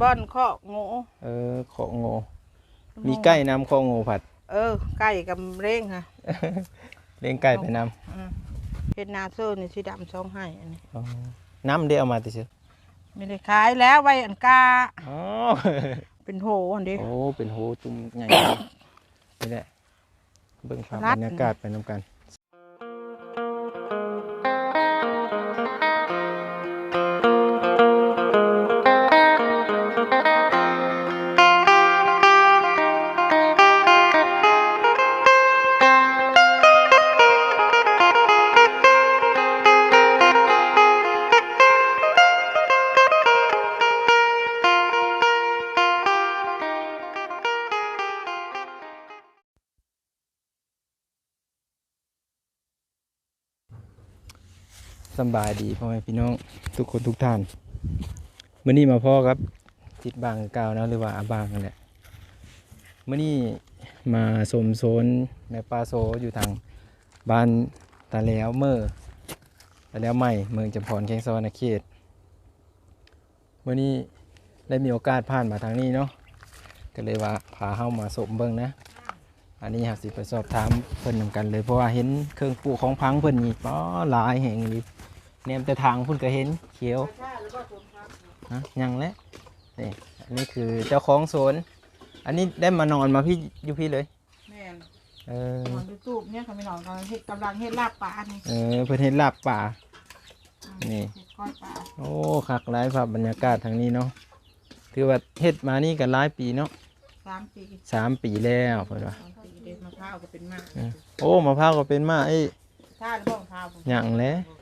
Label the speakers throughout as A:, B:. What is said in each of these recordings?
A: บ้อนข้อโง่
B: เออของโง่มีไก่น้ำของโง่ผัด
A: เออ ไก่กับเร่งค่ะ
B: เลี้ยงไก่ไปน้
A: อืมเฮ็ดนาเซอร์นี่สีดำช่องให้อันนี้ำ
B: อ๋อน้ำเดียวเอามาติเชื่อ
A: ไม่ได้ขายแล้วไว้อันกา
B: อ๋อ
A: เป็นโหอันนี้
B: โอ้เป็นโหจุ่มใหญ่นี่แหละเบิ่งภาพ
A: รัด
B: บรรยากาศไปนำกัน สบายดีพ่อแม่พี่น้องทุกคนทุกท่านเมื่อนี้มาพ่อครับจิตบางกาวนะหรือว่าอาบางนั่นแหละมื่อนี้มาสมโซนแม่ปลาโซอยู่ทางบ้านตาแล้วเมื่อตาแล้วใหม่เมืองจำพรแข้งสวรรณเขตมื่อนี้ได้มีโอกาสผ่านมาทางนี้เนาะก็เลยว่าพาเข้ามาสมเบิ่งนะ อันนี้หากสิไปสอบถามเพิ่นนำกันเลยเพราะว่าเห็นเครื่องปลูกของพังเพิ่นนี่ป้อหลายแห่งนี่ แนมแต่ทางเพิ่นก็เห็นเขียวฮะยังแล้วนี่อันนี้คือเจ้าของสวน อันนี้ได้มานอนมาพี่อยู่พี่เลย
A: แม่น
B: เออน
A: อนดูตูบเนี่ยเขาไม่นอนกำลังเฮ็ดกำลังเฮ็ดลาบปลานี่
B: เออเพิ่นเห็นลาบป่า นี่
A: เฮ็ดก้อยปลา
B: โอ้คักหลายภาพบรรยากาศทางนี้เนาะถือว่าเฮ็ดมานี่ก็หลายปีเนาะ
A: สามปี
B: สามปีแล้วเพิ่นว่า
A: สองปีเด็ดมะพร้าวก็เป็นมาก
B: เออ โอ้มะพร้าวก็เป็นมาไอ้
A: ถ้าแล้วมะพร้าวผม
B: หยังแหล้วเ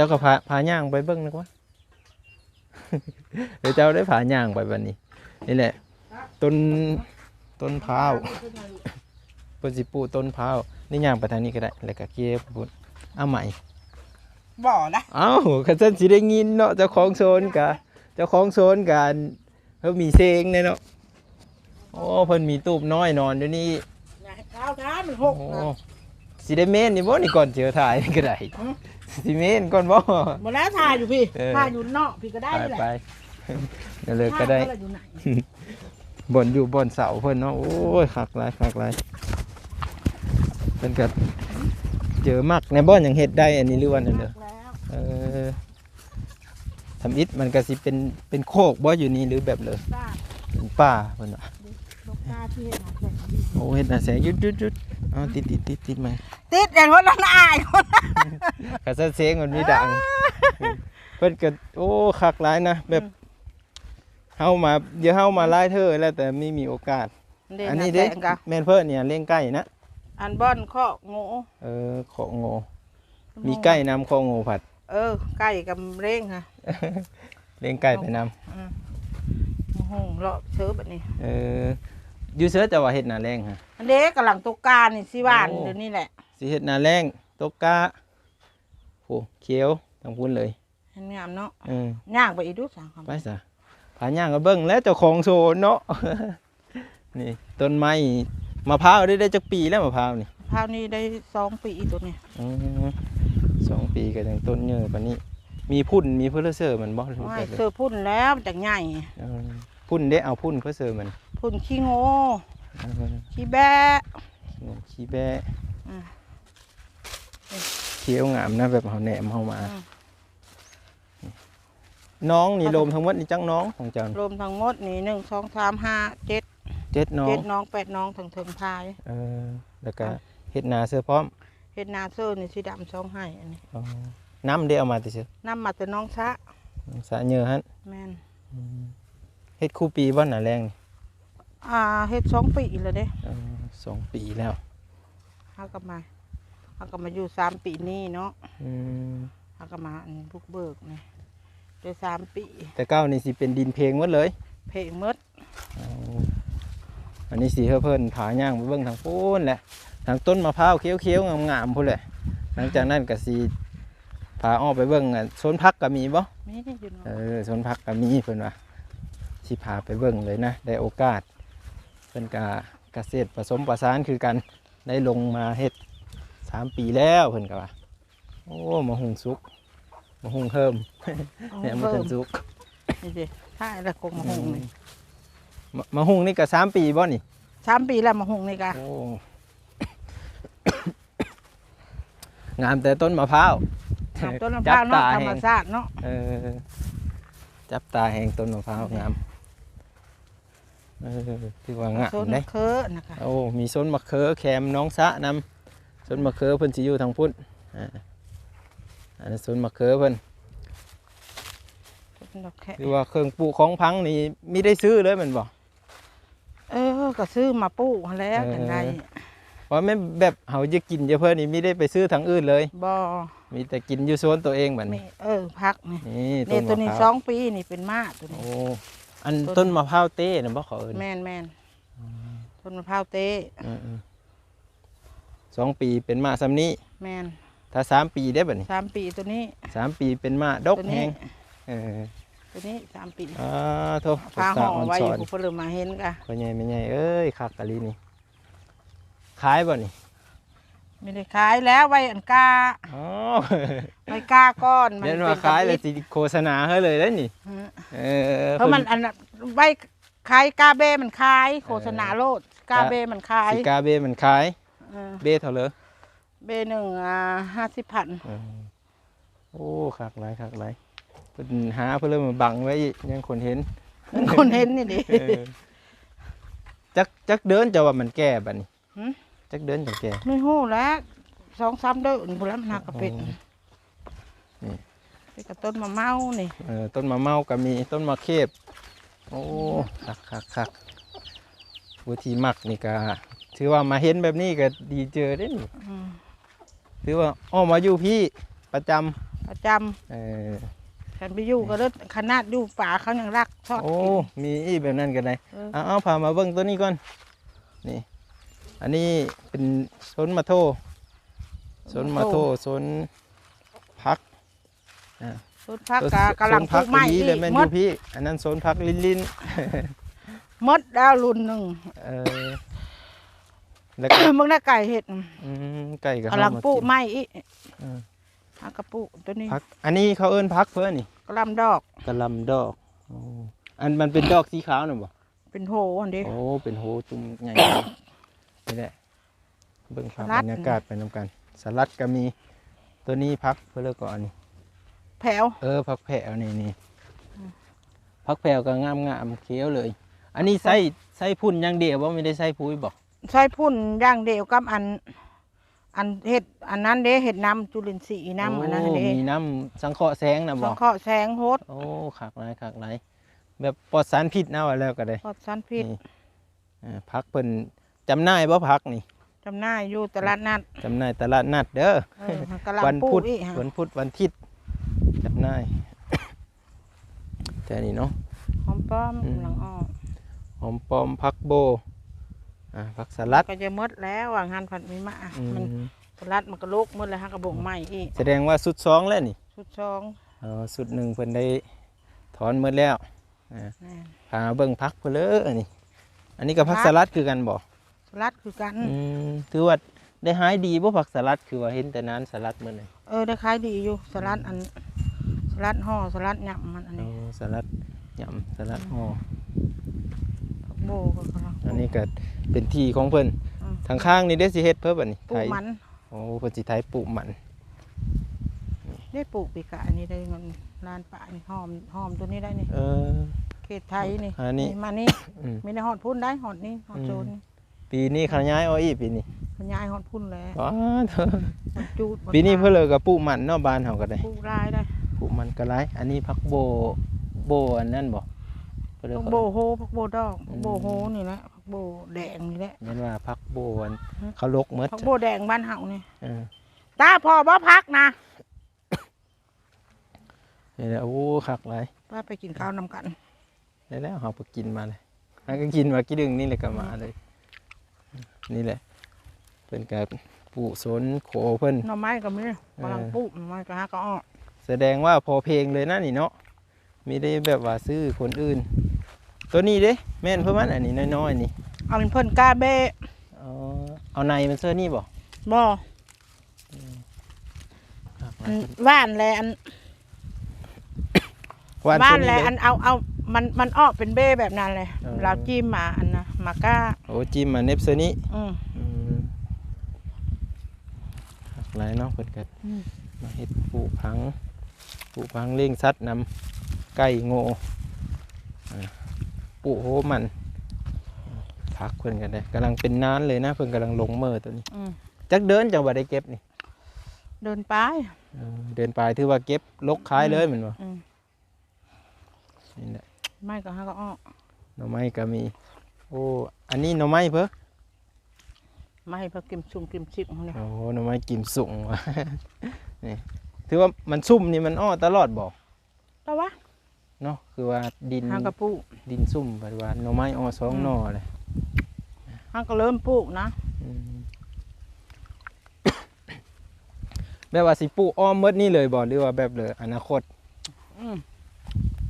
B: จ้าก็พาพาย่างไปเบิ่งนึกว่าเดี๋ยวเจ้าได้พาย่างไปวันนี้ นี่แหละ ต้นต้นพร้าวเปิ้นสิปลูกต้นพร้าวนี่ย่างไปทางนี้ก็ได้แล้วก็เก็บบุญเอาใหม่
A: บ่อนะ
B: เอ้าคันซั่นสิได้ยินเนาะเจ้าของโซนกะเจ้าของโซนกันเพิ่นมีเซงเนี่ยเนาะโอ้เพิ่นมีตูบน้อยนอนอยู่นี่
A: เท้าท้ามันห
B: โอ้
A: กนะ
B: สิได้เมนนี่บ่นี่ก่อนเจอถ่ายนี่ก็ได้
A: หือ
B: สิเมนก่อนบ่
A: หมดแล้วถ่ายอยู่พี่
B: เออ
A: ถ่ายอยู่นอกพี่ก็ได้
B: ไป
A: แหละ
B: ไปเดี๋ยวเลยก็ได้
A: ถ่ายเขาอยู่ไหน
B: บ่นอยู่บ่นเสาเพิ่นเนาะโอ้ยคักหลายคักหลายเพิ่นก็เจอมักในบ่อนยังเฮ็ดได้อันนี้หรือว่านั่นเด้อ
A: แล้ว
B: เออทำอิฐมันก็สิเป็นเป็นโคกบ่อยู่นี่หรือแบบเลย
A: ทราบ
B: เป็นป่าเพิ่นว่า
A: ลูกตาที่เห็นหาแสง
B: โอ้เฮ็ดน่ะแสงหยุดหยุดหยุด เอาติดติดติดติดมา
A: ติดอย่างคนนั้นอายคน
B: กระเสียงมันมีดัง เพิ่นก็โอ้คักหลายนะแบบเฮามาเดี๋ยวเฮามาไล่เธอแล้วแต่ไม่มีโอกาส อันนี้เด้
A: แสงกะ
B: แม่นเพิ่นเนี่ยเลี้ยงไก่นะ
A: อันบ้อนข้อโง่
B: เออของโงมีไก่น้ำของโงผัด
A: เออไก่กับเร่งค่ะ
B: เลี้ยงไก่ไปนำ
A: อืมโอ้โหเลาะเชื้อแบบนี้
B: เออ อยู่เสือจะว่าเฮ็ดหน้าแรงฮะ
A: อันเด็กกำลังตุกกานี่สิว่าน
B: โอ้
A: เดี๋ยวนี้แหละ
B: สิเฮ็ดหน้าแรงตกกะโหเขียวทั้งพุ่นเลย
A: เห็นงามเนาะ
B: เออ
A: ย่างไปอีกดูสามคำ
B: ไปซะผาย่างก็เบิ่งแล้วเจ้าของโซนเนาะ นี่ต้นไม้มะพร้าวได้ได้จักปีแล้วมะพร้าวนี่
A: พร้าวนี่ได้สองปีตัวนี้
B: อืมสองปีก็ยังต้นเยอะปานนี้ มีพุ่นมีเพลเซอร์มันบ่หรือ
A: ไม่
B: แบบเลย
A: เสื้อพุ่นแล้วจากใหญ่
B: เออพุ่นได้เอาพุ่นเพลเซอร์มัน
A: พุ่นขี้โง่
B: เออ
A: ขี้แบะ
B: ขี้แบะ
A: อืม
B: เขียวงามนะแบบเฮาแหนมเฮามา
A: อืม
B: น้องนี่โลมทั้งหมดนี่จังน้องของเจ้าร
A: วมทั้งหมดนี่หนึ่งสองสามห้าเจ็ด
B: เจ็ดน้อง
A: เจ็ดน้องแปดน้องถึงถึงพาย
B: เออแล้วก็เฮ็ดนาเสื้อพร้อม
A: เฮ็ดนาเซอร์นี่สีดำช่องให้อันนี้
B: อ๋อน้ำได้เอามาติซื้อ
A: น้ำมาแต่น้องชะ
B: สะเยอะหั่น
A: แม่น
B: เฮ็ดคู่ปีบ่น่ะแรงนี่
A: อ่าเฮ็ดสองปีแล้วเด้
B: เออสองปีแล้ว
A: เฮาก็มาเฮาก็มาอยู่สามปีนี่เนาะ
B: อืม
A: เฮาก็มาอันบุกเบิกนี่ได้สามปี
B: แต่เก้านี่สิเป็นดินเพลงหมดเลย
A: เพลงหมด
B: เอาอันนี้สีเพิ่นผาย่างไปเบิ่งทางปูนแหละทางต้นมะพร้าวเขียวๆงามๆพุ่นแหละหลังจากนั้นก็สีผาออกไปเบิ่งอะสวนพักก็มีบ่
A: มีนี่อยู่เนาะ
B: เออสวนพักก็มีเพิ่นว่าสิพาไปเบิ่งเลยนะ ได้โอกาส เพิ่นก็เกษตรผสมประสานคือกันได้ลงมาเฮ็ดสามปีแล้วเพิ่นก็ว่าโอ้มาหุงสุกมาหุงเพิ่มเนี่ยมา
A: เพิ่
B: ถึ
A: ม
B: งสุก
A: นี่สิใช่แล้วกงมะฮงนี่
B: มะมะฮุงนี่ก็สามปีบ่นี่
A: สามปีแล้วมะฮงนี่กะ
B: โอ้งามแต่ต้นมะพร้าว
A: ต้นมะพร้าว
B: จับ
A: เนาะ
B: ตา
A: ธรร
B: แห
A: ม
B: ง
A: ชาติเนาะ
B: เออจับตาแหงต้นมะพร้าวงาม เออถือว่างาม
A: โซน
B: เด้
A: เคอะนะคะ
B: โอ้มีส้นมะเขือแคมน้องสะนำส้นมะเขือเพิ่นสิอยู่ทางพุ่นอ่าอันนั้นส้นมะเขือเพิ่น
A: ดอกแค่
B: หรือว่าเครื่องปลูกของพังนี่มีได้ซื้อเลยแมันบ่
A: เออก็ซื้อมาปลูกแล้ว
B: ออ
A: จังได
B: ว่าแม่นแบบเฮาจะกินเยอะเพิ่นนี่มีได้ไปซื้อทางอื่นเลย
A: บ่
B: มีแต่กินอยู่โซนตัวเองบัด
A: มี
B: นี้
A: เออพักนี่
B: นี่
A: นี่
B: ตั
A: วน
B: มะ
A: นี้
B: พ
A: ส
B: ร้า
A: องปีนี่เป็นมากตัวนี้
B: โอ้ อันต้นมะพร้าวเต้น่ะบ่เขาเอิ้น
A: แม่นแม่นต้นมะพร้าวเต้
B: เออๆสองปีเป็นมาซำนี้
A: แม่น
B: ถ้าสามปีได้บัดนี้
A: สามปีตัวนี้
B: สามปีเป็นมาดก
A: ตัว
B: แฮ
A: นี้
B: งเออ
A: ตัวนี้สามปี
B: อ่าโท
A: พาห่อไว้
B: ส
A: อ
B: อน
A: ยู่เพิ่นเลยมาเห็นกะ
B: พ่อใหญ่แม่ใหญ่เอ้ยคักกะลีนี่ขายบ่นี่
A: ไม่ได้ขายแล้วไว้อันกา
B: อ๋อ
A: ไว้กาก้อนมัน
B: เดี๋ยว
A: เป็
B: มานขายเลยสิโฆษณาให้เลยได้นี่
A: ฮะ
B: เออ
A: เพราะมันอันน่ะไว้ขายกาเบมันขาย โฆษณาโลดกาเบมันขาย
B: สิกาเบมันขาย
A: เออ
B: เบเท่าเลย
A: เบหนึ่งอ่าห้าสิบพัน
B: เออโอ้คักหลายคักหลายเพิ่นหาเพิ่นเลยมาบังไว้อีกยังคนเห็น
A: คนเห็นนี่ดิ
B: เออจักจักเดินจะว่ามันแก่บัดนี้
A: หึ
B: จักเดินจะแก่
A: ไม่หู้แล้วสองสามเดือนพนแล้วมันหักกระเป็ด
B: อ๋อนี่
A: เป็นกระต้นมะเมานี่
B: เออต้นมะเมาก็มีต้นมะเขบโอ้คักคักคักผู้ที่มักนี่ก็ถือว่ามาเห็นแบบนี้ก็ดีเจอเด้นี่
A: อืม
B: ถือว่าอ้อมาอยู่พี่ประจำ
A: ประจ
B: เออำ
A: ฉันไปอยู่ก็เลิศขนาดอยู่ป่าเขายังรักชอบ
B: โอ้
A: กิน
B: มีอีแบบนั้นกันได้
A: เออ
B: เอาเอาพามาเบิ่งตัวนี้ก่อนนี่ อันนี้เป็นสนมะโทสนมะโทสนพัก
A: ต้นพักกะกำลัง
B: สน
A: ปลูกไม้
B: อี
A: อี
B: เลย
A: ก
B: แม่น
A: ห
B: อ
A: มด
B: ยู่พี่ อันนั้นสนพักลินลิน
A: หมดดาวรุ่นหนึ่ง
B: เออแล้วก็
A: มึงได้ไก่เห็ด
B: อืมไก่กับ
A: กำลัง
B: เฮามา
A: ปลูก
B: น
A: ไม้อีก
B: เออ
A: ฮักกระปุกตัวนี้
B: พักอันนี้เขาเอิ้นพักเพื่อนี่
A: กระลำดอก
B: กะหลำดอกโอ้อันมันเป็นดอกสีขาวน่ะบ่
A: เป็นโหอันนี้
B: โอ้เป็นโหจุ่มใหญ่ นี่แหละเบิ่งภาพ
A: สลั
B: บ
A: ด
B: รรยากาศไปนำกัน สลัดก็มีตัวนี้พักเพื่อเลิกก่อนนี่
A: แผว
B: เออพักแผ่วนี่นี่พักแผ่วก็งามงามๆเขียวเลย อันนี้ใส่ใส่พุ่นอย่างเดียวว่าไม่ได้ใส่ปุ๋ยบอก
A: ใช้พุ่นอย่างเดียวกับอัน อันเห็ดอันนั้นเด้เห็ดน้ำจุลินทรีย์น้ำอันนั้น
B: โเด้มีน้ำสังเคราะห์แสงนะบ
A: สั
B: องก
A: เคราะห์แสงโฮด
B: โอ้ขากไรขากไรแบบปลอดสารพิษนะว่าแล้วก็ได้
A: ปลอดสารพิษ
B: นี่อ่าพักเพิ่น จำหน่ายบ่พักนี่
A: จำหน่ายอยู่ตลาดนัด
B: จำหน่ายตลาดนัดเด้อ
A: เออกำลัง
B: วัน
A: ปลู
B: พุ
A: ก
B: ธ
A: อีกฮะ
B: วันพุธวันอาทิตย์จำหน่าย แต่นี่เนาะ
A: หอมป้อม
B: อืม
A: กำลังออก
B: หอมปอมพักโบ อ่าพักสลัด
A: ก็จะหมดแล้วว่างงานผัดมีมะ
B: อืม
A: มันสลัดมันก็ลุกหมดแล้วฮะกระบอกใหม่อีก
B: แสดงว่าสุดสองแล้วนี่
A: ชุดซอง
B: เออสุดหนึ่งเพิ่นได้ถอนหมดแล้ว
A: แน่น
B: พาเบิ่งพักเพิ่นเลยอันนี้อันนี้ก็พัก
A: พัก
B: สลัดคือกันบ่
A: สลัดคือกัน
B: อืมถือว่าได้หายดีบ่ผักสลัดคือว่าเห็นแต่นานสลัดมื้อนี้
A: เออได้ขายดีอยู่สลัดอันสลัดห่อสลัดยำมันอัน
B: เอา
A: นี้
B: สลัดยำสลัดห่อ
A: ผักโบก็กำลัง
B: อันนี้ก็เป็นที่ของเพิ่น
A: อืม
B: ทางข้างนี่ได้สิเฮ็ดเพิ่นบัดนี้
A: ปลู
B: ไถ
A: กมัน
B: โอ้เพิ่นสิไถปลูกมัน
A: ได้ปลูกปีกะอันนี้ได้เงินล้านป่านี่หอมหอมตัวนี้ได้นี่
B: เออ
A: เขตไทยนี่
B: อันนี้
A: มานี่
B: อืม
A: มีในหอดพุ่นได้หอดนี่หอด
B: อืม
A: โซนนี่
B: ปีนี้ขยายเอาอีกปีนี้
A: มันย้ายหอดพุ่นแล้ว
B: ว้าเถอะ
A: มันจูดมั
B: ปีนี้
A: พา
B: เพิ่นเลยก็ปลูกมันเนาะบ้านเฮาก็ได้
A: ปลูกรายได้
B: ปลูกมันก็หลายอันนี้ผักโบโบอันนั้นบ่เพิ่นเลย
A: ผัก
B: เขา
A: โบโฮผักโบดอก
B: อื
A: ผั
B: ม
A: กโบโฮนี่แหละผักโบแดงนี่แหละ
B: เห็นว่าผักโบอัน
A: ฮะ
B: เขาลกหมด
A: ผักโบแดงบ้านเฮานี่
B: เออ
A: ตาพอบ่พักนะ
B: นี่แหละโอ้คักหลาย
A: ว่าไปกินข้าวนำกัน
B: ได้แล้วเฮาไปกินมาเลยหาก็กินมากี่ดึงนี่แหละก็มาเลย นี่แหละเพิ่นก็ปลูกสวนโขเพิ่น
A: หน่อไม้ก็มีกำลัง
B: เออ
A: ปลูกหน่อไม้ก็หาก็ออก
B: แสดงว่าพอเพลงเลยนะนี่เนาะมีได้แบบว่าซื้อคนอื่น ตัวนี้เด้แม่นเพิ่นมันอันนี้น้อยๆนี่
A: เอาเป็นเพิ่นกาเบ้
B: อ๋อเอาในมันเสื้อนี่บ่
A: บ่
B: ครับ
A: อันว่านแลอัน
B: หวาน
A: ว่าน
B: เสื้อ
A: แล
B: นี่
A: อั
B: เลย
A: นเอาเอามันมันออกเป็นเบ้แบบนั้นเลย
B: เออ
A: เราจิ้มมาอันนะ มาก้า
B: โอ้จิ้มมาเนบเซอร์นี้
A: อืม
B: อืมหักหลายเนาะเพิ่นก็
A: อืม
B: มาเฮ็ดปลูกพังปลูกพังเลี้ยงสัตว์นำไก่โง่อ่าปลูกโหมันพักเพิ่นกันได้กำลังเป็นนานเลยนะเพิ่นกำลังลงเมอตัวนี้
A: อืม
B: จักเดินจังบ่ได้เก็บนี่
A: เดินไป
B: เออเดินไปถือว่าเก็บลกขายเลยแมันบ่
A: อืม
B: นี่แหละ
A: ไม่ก็ห้าก็อ้อ
B: หน่อไม้ก็มี โอ้ อันนี้หน่อไม้เพิ่น
A: ไม่ให้เพิ่งกิมซุ่มกิมชิกของเนี่ย
B: โอ้หน่อไม้กิมสุงว่ะนี่ถือว่ามันซุ่มนี่มันอ้อตลอดบ่
A: แต่ว่า
B: เนาะคือว่าดิน
A: ห้าก็ปลูก
B: ดินซุ่มปฏิวัติหน่อไม้อ้อสอง
A: อืม
B: หน่อเลย
A: ห้าก็เริ่มปลูกนะ
B: อืม แบบว่าสิปลูกอ้อมเมดนี่เลยบ่หรือว่าแบบเลยอนาคต
A: อืม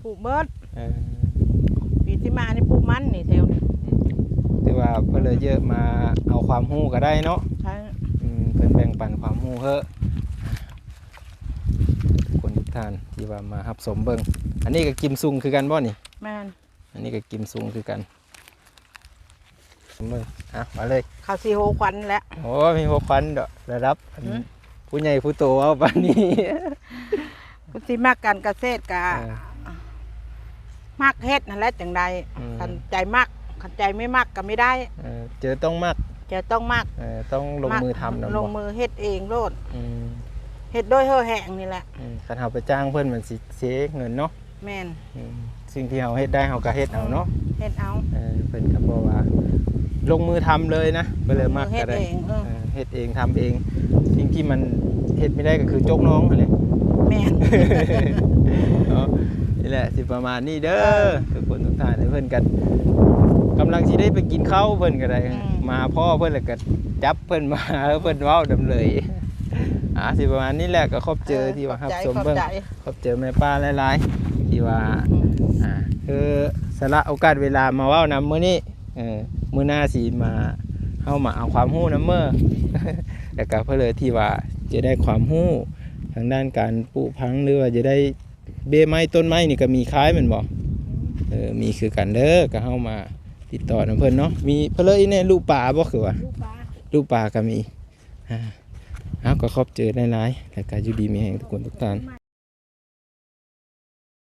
A: ปลูกเบิร์ด
B: เออ
A: ปีที่มานี่ปลูกมันนี่แถวนี่
B: ถือ ว่าเพื่อเลยเยอะมาเอาความรู้ก็ได้เนาะ
A: ใช่
B: อืมเพิ่นแบ่งปันความรู้เฮอะคนทุกท่านที่ว่ามารับสมเบิ่งอันนี้ก็กิมซุงคือกันบ่นี่
A: แม่น
B: อันนี้ก็กิมซุงคือกันเบิ่งอะมาเลย
A: ข้าวซีโฮควันแหล้ว
B: โอ้มีพวกควันดอกระดับอัน
A: หือ
B: ผู้ใหญ่ผู้โตเอาปานนี้
A: คุณที่มักการเกษตรกะ
B: เออ
A: มักเฮ็ดนั่นแหละจังใด
B: อืม
A: คันใจมัก คันใจไม่มักก็ไม่ได้
B: เออเจอต้องมาก
A: จะต้องมัก
B: เออต้องลงมือทำนะ
A: ล
B: บ่
A: งมือเฮ็ดเองโลด
B: อืม
A: เฮ็ดโดยเฮอแห้งนี่แหละ
B: อืมคันเฮาไปจ้างเพิ่นมันสิเสียเงินเนาะ
A: แม่น
B: อืมสิ่งที่เฮาเฮ็ดได้เฮาก็เฮ็ดเอาเนาะ
A: เฮ็ดเอา
B: เออเพิ่นก็บอกว่า ลงมือทำเลยนะก็เลยมัก
A: เฮ็
B: ก็
A: ด
B: ได้
A: เองเออ
B: เออเฮ็ดเองทำเอง สิ่งที่มันเฮ็ดไม่ได้ก็คือจกน้องนั่นแหละ
A: แม่น
B: เนาะนี่แหละสิประมาณนี้เด้อทุกคนทุกท่านเพิ่นกัน กำลังสิได้ไปกินข้าวเพิ่นก็ได้มาพ่อเพิ่นแล้วก็จับเพิ่นมาแล้วเพิ่นเว้าดำเลยอ่าสิประมาณนี้แหละก็ครบเจอที่ว่าครับ
A: ขอบใจ
B: สมเบิ่ง
A: ขอบใจ
B: ครบเจอแม่ป้าหลายๆที่ว่า
A: อืม
B: อ่า คือสละโอกาสเวลามาเว้านำมื้อนี้เออมื้อหน้าสิมาเฮามาเอาความรู้นำเมื่อ แล้วก็เพื่อเลยที่ว่าจะได้ความรู้ทางด้านการปลูกพังหรือว่าจะได้เบี้ยไม้ต้นไม้นี่ก็มีคล้ายแมันบ่เออมีคือกันเด้อก็เฮามา ติดต่อนำเพิ่นเนาะมีเพื่อเลยเนี่ยลูกป่าบ่คือว่า
A: ลูกปลา
B: ลูกปลาก็มีอ่าเอาก็ครบเจอหลายๆแล้วก็อยู่ดีมีแห่งทุกคนทุกท่าน